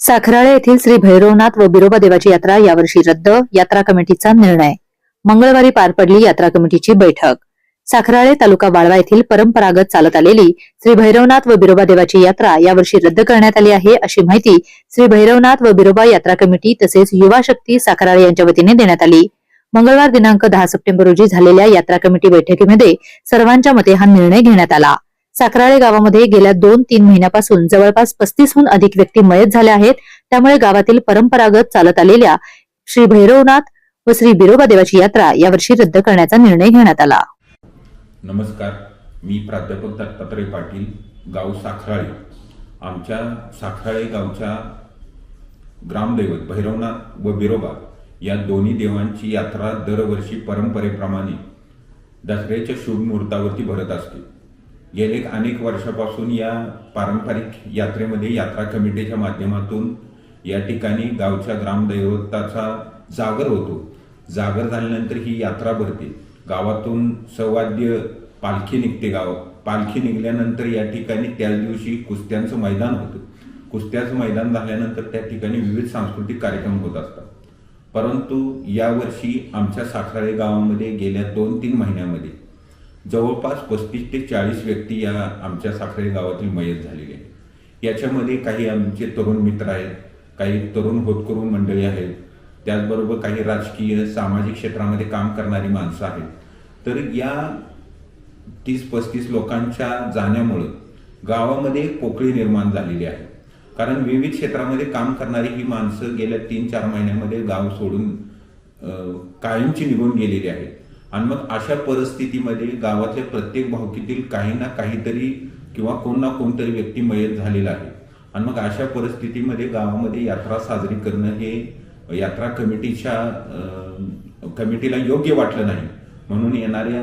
साखराळे येथील श्री भैरवनाथ व बिरोबा देवाची यात्रा यावर्षी रद्द यात्रा कमिटीचा निर्णय. मंगळवारी पार पडली यात्रा कमिटीची बैठक. साखराळे तालुका वाळवा येथील परंपरागत चालत आलेली श्री भैरवनाथ व बिरोबा देवाची यात्रा यावर्षी रद्द करण्यात आली आहे अशी माहिती श्री भैरवनाथ व बिरोबा यात्रा कमिटी तसेच युवा शक्ती साखराळे यांच्या वतीने देण्यात आली. मंगळवार दिनांक दहा सप्टेंबर रोजी झालेल्या यात्रा कमिटी बैठकीमध्ये सर्वांच्या मते हा निर्णय घेण्यात आला. साखराळे गावामध्ये गेल्या दोन तीन महिन्यापासून जवळपास पस्तीसहून अधिक व्यक्ती मयत झाल्या आहेत. त्यामुळे गावातील परंपरागत चालत आलेल्या श्री भैरवनाथ व श्री बिरोबा देवाची यात्रा यावर्षी रद्द करण्याचा निर्णय घेण्यात आला. नमस्कार. मी प्राध्यापक दत्तात्रय पाटील गाव साखराळे आमच्या साखराळे गावच्या ग्रामदैवत भैरवनाथ व बिरोबा या दोन्ही देवांची यात्रा दरवर्षी परंपरेप्रमाणे दसऱ्याच्या शुभ मुहूर्तावरती भरत असते. गेले अनेक वर्षापासून या पारंपरिक यात्रेमध्ये यात्रा कमिटीच्या माध्यमातून या ठिकाणी गावच्या ग्रामदैवताचा जागर होतो. जागर झाल्यानंतर ही यात्रा भरते. गावातून सवाद्य पालखी निघते गाव. पालखी निघाल्यानंतर या ठिकाणी त्याच दिवशी कुस्त्यांचं मैदान होतं. कुस्त्याचं मैदान झाल्यानंतर त्या ठिकाणी विविध सांस्कृतिक कार्यक्रम होत असतात. परंतु यावर्षी आमच्या साखराळे गावामध्ये गेल्या दोन तीन महिन्यामध्ये जवळपास पस्तीस ते चाळीस व्यक्ती या आमच्या साखरे गावातील मयत झालेले आहेत. याच्यामध्ये काही आमचे तरुण मित्र आहेत काही तरुण होतकरू मंडळी आहेत. त्याचबरोबर काही राजकीय सामाजिक क्षेत्रामध्ये काम करणारी माणसं आहेत. तर या तीस पस्तीस लोकांच्या जाण्यामुळं गावामध्ये पोकळी निर्माण झालेली आहे. कारण विविध क्षेत्रामध्ये काम करणारी ही माणसं गेल्या तीन चार महिन्यामध्ये गाव सोडून कायमची निघून गेलेली आहेत. आणि मग अशा परिस्थितीमध्ये गावातल्या प्रत्येक भावकीतील काही ना काहीतरी किंवा कोण ना कोणतरी व्यक्ती मयत झालेला आहे. आणि मग अशा परिस्थितीमध्ये गावामध्ये यात्रा साजरी करणं हे यात्रा कमिटीच्या कमिटीला योग्य वाटलं नाही. म्हणून येणाऱ्या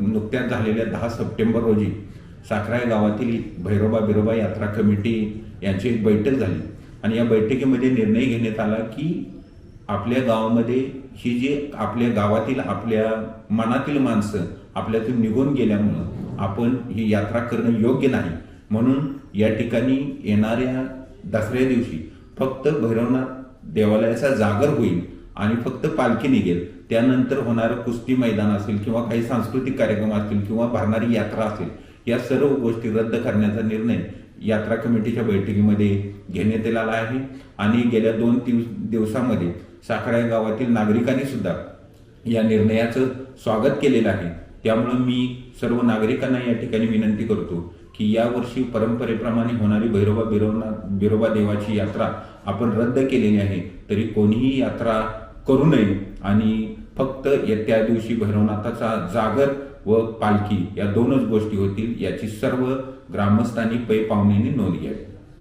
नुकत्याच झालेल्या दहा सप्टेंबर रोजी साखराय गावातील भैरोबा बिरोबा यात्रा कमिटी यांची एक बैठक झाली. आणि या बैठकीमध्ये निर्णय घेण्यात आला की आपल्या गावामध्ये ही जी आपल्या गावातील आपल्या मनातील माणसं आपल्यातून निघून गेल्यामुळं आपण ही यात्रा करणं योग्य नाही. म्हणून या ठिकाणी येणाऱ्या दसऱ्या दिवशी फक्त भैरवनाथ देवालयाचा जागर होईल आणि फक्त पालखी निघेल. त्यानंतर होणारं कुस्ती मैदान असेल किंवा काही सांस्कृतिक कार्यक्रम असतील किंवा भरणारी यात्रा असेल या सर्व गोष्टी रद्द करण्याचा निर्णय यात्रा कमिटीच्या बैठकीमध्ये घेण्यात आला आहे. आणि गेल्या दोन दिवस दिवसामध्ये साखरा गावातील नागरिकांनी सुद्धा या निर्णयाचं स्वागत केलेलं आहे. त्यामुळं मी सर्व नागरिकांना या ठिकाणी विनंती करतो की यावर्षी परंपरेप्रमाणे होणारी भैरोबा बिरोना बिरोबा देवाची यात्रा आपण रद्द केलेली आहे. तरी कोणीही यात्रा करू नये आणि फक्त येत्या दिवशी भैरवनाथाचा जागर व पालखी या दोनच गोष्टी होतील याची सर्व ग्रामस्थांनी पै पाहुण्यांनी नोंद घ्यावी.